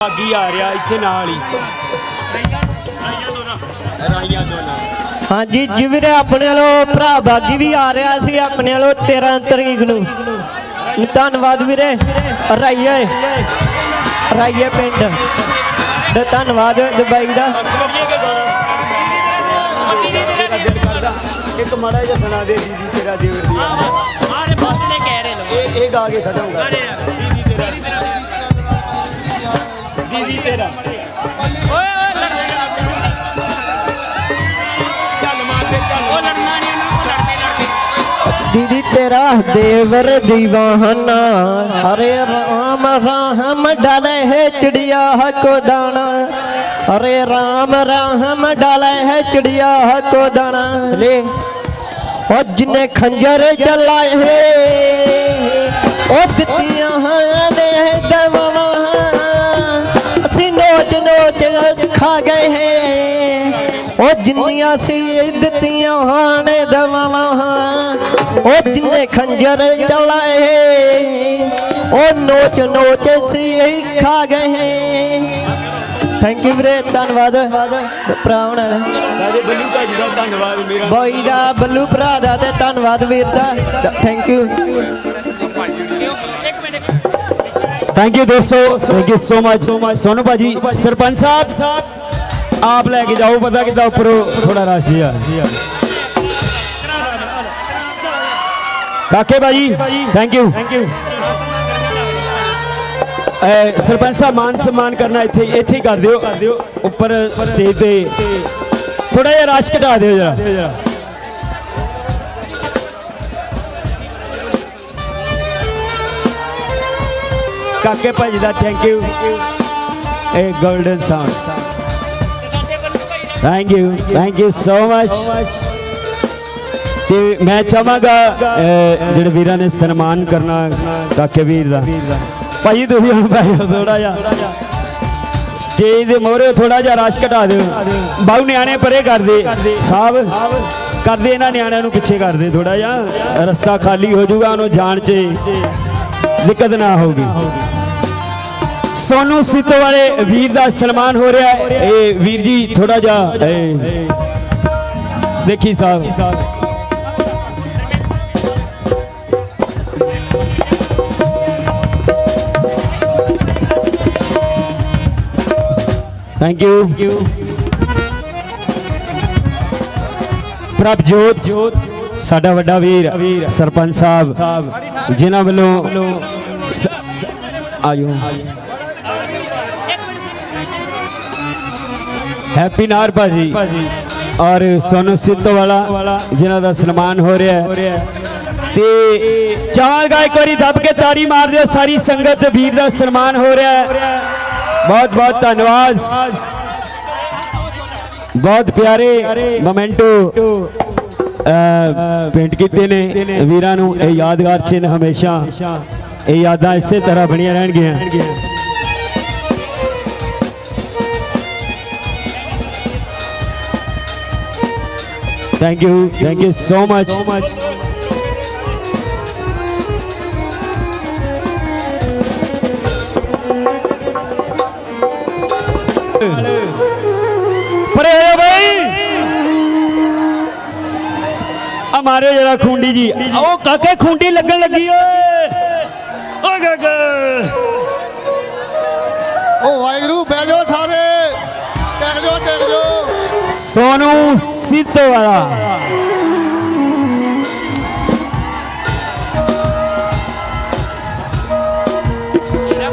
ਬਾਗੀ ਆ ਰਿਹਾ ਇੱਥੇ ਨਾਲ ਹੀ ਰਾਈਆਂ ਦੋਨਾਂ ਹਾਂਜੀ ਜੀ ਵੀਰੇ ਆਪਣੇ ਵੱਲੋਂ ਭਰਾ ਬਾਗੀ ਵੀ ਆ ਰਿਹਾ ਸੀ ਆਪਣੇ ਵੱਲੋਂ 13 ਤਰੀਕ ਨੂੰ ਧੰਨਵਾਦ ਵੀਰੇ ਰਾਈਏ ਰਾਈਏ ਪਿੰਡ ਤੇ ਧੰਨਵਾਦ ਦੁਬਈ ਦਾ ਇੱਕ ਮਾੜਾ ਜਿਹਾ ਸੁਣਾ ਦੇ ਦੀਦੀ ਤੇਰਾ ਦੇਵਰ ਦੀ ਆਰੇ ਬਸ ਨੇ ਕਹਿ ਰਹੇ ਲੋ ਇਹ ਇਹ ਗਾ ਕੇ ਖਤਮ ਕਰ ਦੀਦੀ ਤੇਰਾ ਦੀਦੀ ਤੇਰਾ ਓਏ ਓਏ ਲੜਦੇ ਚੱਲ ਮਾਰ ਦੇ ਚੱਲ ਉਹ ਲੜਨਾ ਨਹੀਂ ਉਹਨਾਂ ਕੋਲ ਲੜਦੇ ਲੜਦੇ ਦੀਦੀ ਤੇਰਾ ਦੇਵਰ ਦੀਵਾਨਾ ਹਰੇ ਰਾਮ ਰਾਮ ਡਾਲੇ ਹੈ ਚਿੜੀਆ ਕੋ ਦਾਣਾ ਹਰੇ ਰਾਮ ਰਾਮ ਡਾਲੇ ਹੈ ਚਿੜੀਆ ਕੋ ਦਾਣਾ ਲੈ ਉਹ ਜਿਨੇ ਖੰਜਰ ਚਲਾਏ ਉਹ ਦਿੱਤੀਆਂ ਹਾਂ ਖਾ ਗਏ ਹੈ। ਉਹ ਜਿੰਨੀਆਂ ਸੀ ਦਿੱਤੀਆਂ ਹਾਂ ਨੇ ਦਵਾਵਾਂ ਉਹ ਜਿੰਨੇ ਖੰਜਰ ਚਲਾਏ ਉਹ ਨੋਚ ਨੋਚ ਸੀ ਖਾ ਗਏ ਹੈ। ਥੈਂਕ ਯੂ ਵੀਰੇ ਧੰਨਵਾਦ। ਭਰਾਵਣ ਰਾਜੇ ਬੱਲੂ ਭਾਜੀ ਦਾ ਧੰਨਵਾਦ ਮੇਰਾ। ਬੋਈ ਦਾ ਬੱਲੂ ਭਰਾ ਦਾ ਤੇ ਧੰਨਵਾਦ ਵੀਰ ਦਾ। ਥੈਂਕ ਯੂ ਥੈਂਕ ਯੂ ਦੋਸਤੋ। Thank you so much Sonu ਭਾਜੀ ਸਰਪੰਚ ਸਾਹਿਬ ਆਪ ਲੈ ਕੇ ਜਾਓ ਪਤਾ ਕਿਦਾਂ ਉੱਪਰੋਂ ਥੋੜਾ ਰਸ਼ ਆ ਕਾਕੇ ਭਾਜੀ thank you thank you sarpanch ਸਾਹਿਬ ਮਾਨ ਸਨਮਾਨ ਕਰਨਾ ਇੱਥੇ ਇੱਥੇ ਹੀ ਕਰ ਦਿਓ। ਉੱਪਰ ਸਟੇਜ ਤੇ ਥੋੜਾ ਜਿਹਾ ਰਸ਼ ਘਟਾ ਦਿਓ ਜਰਾ। ਕਾਕੇ ਭਾਜੀ ਦਾ ਥੈਂਕ ਯੂ ਇਹ golden sound thank you thank you so much ਤੇ ਮੈਂ ਚਾਹਾਂਗਾ ਜਿਹੜੇ ਵੀਰਾਂ ਨੇ ਸਨਮਾਨ ਕਰਨਾ ਕਾਕੇ ਵੀਰ ਦਾ। ਭਾਜੀ, ਤੁਸੀਂ ਹੁਣ ਬੈਠੋ ਥੋੜਾ ਜਿਹਾ। ਸਟੇਜ ਦੇ ਮੋਹਰੇ ਥੋੜਾ ਜਿਹਾ ਰਸ਼ ਘਟਾ ਦਿਓ। ਬਾਹੂ ਨਿਆਣੇ ਪਰੇ ਕਰਦੇ ਸਾਹਿਬ ਕਰਦੇ ਇਹਨਾਂ ਨਿਆਣਿਆਂ ਨੂੰ ਪਿੱਛੇ ਕਰਦੇ ਥੋੜਾ ਜਿਹਾ। ਰਸਤਾ ਖਾਲੀ ਹੋ ਜਾਊਗਾ, ਉਹਨੂੰ ਜਾਣ 'ਚ ਦਿੱਕਤ ਨਾ ਹੋਊਗੀ। ਸੋਨੂ ਸਿੱਤੋ ਵਾਲੇ ਵੀਰ ਦਾ ਸਨਮਾਨ ਹੋ ਰਿਹਾ ਹੈ। ਇਹ ਵੀਰ ਜੀ ਥੋੜਾ ਜਿਹਾ ਦੇਖੀ ਸਾਹਿਬ। ਥੈਂਕ ਯੂ ਪ੍ਰਭਜੋਤ ਸਾਡਾ ਵੱਡਾ ਵੀਰ ਸਰਪੰਚ ਸਾਹਿਬ ਜਿਨ੍ਹਾਂ ਵੱਲੋਂ ਆਇਓ ਹੈਪੀ ਨਾਰ ਭਾਜੀ ਔਰ ਸੋਨੂ ਸਿੱਤੋ ਵਾਲਾ ਜਿਨ੍ਹਾਂ ਦਾ ਸਨਮਾਨ ਹੋ ਰਿਹਾ ਹੈ ਤੇ ਚਾਹਾਂਗਾ ਇੱਕ ਵਾਰੀ ਦੱਬ ਕੇ ਤਾੜੀ ਮਾਰ ਦਿਓ ਸਾਰੀ ਸੰਗਤ ਵੀਰ ਦਾ ਸਨਮਾਨ ਹੋ ਰਿਹਾ ਹੈ ਬਹੁਤ ਬਹੁਤ ਧੰਨਵਾਦ ਬਹੁਤ ਪਿਆਰੇ ਮੋਮੈਂਟੋ ਪੇਂਟ ਕੀਤੇ ਨੇ ਵੀਰਾਂ ਨੂੰ ਇਹ ਯਾਦਗਾਰ ਚਿੰਨ ਹਮੇਸ਼ਾ ਇਹ ਯਾਦਾਂ ਇਸੇ ਤਰ੍ਹਾਂ ਬਣੀਆਂ ਰਹਿਣਗੀਆਂ Thank you. Thank you so much. ਪਰੇ ਹੋ ਭਾਈ ਆ ਮਾਰਿਓ ਜਰਾ ਖੁੰਡੀ ਜੀ ਉਹ ਕਾਕੇ ਖੁੰਡੀ ਲੱਗਣ ਲੱਗੀ ਓਏ ਓ ਕਾਕਾ ਉਹ ਵਾਹਿਗੁਰੂ ਬਹਿ ਜਾਓ ਸਾਰੇ ਟਿਕ ਜਾਓ ਟਿਕ ਜਾਓ ਸੋਨੂ ਸਿੱਧੂ ਵਾਲਾ ਇਹਦਾ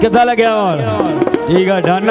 ਕਿੱਦਾਂ ਲੱਗਿਆ ਹੋਰ ਠੀਕ ਆ ਡਨ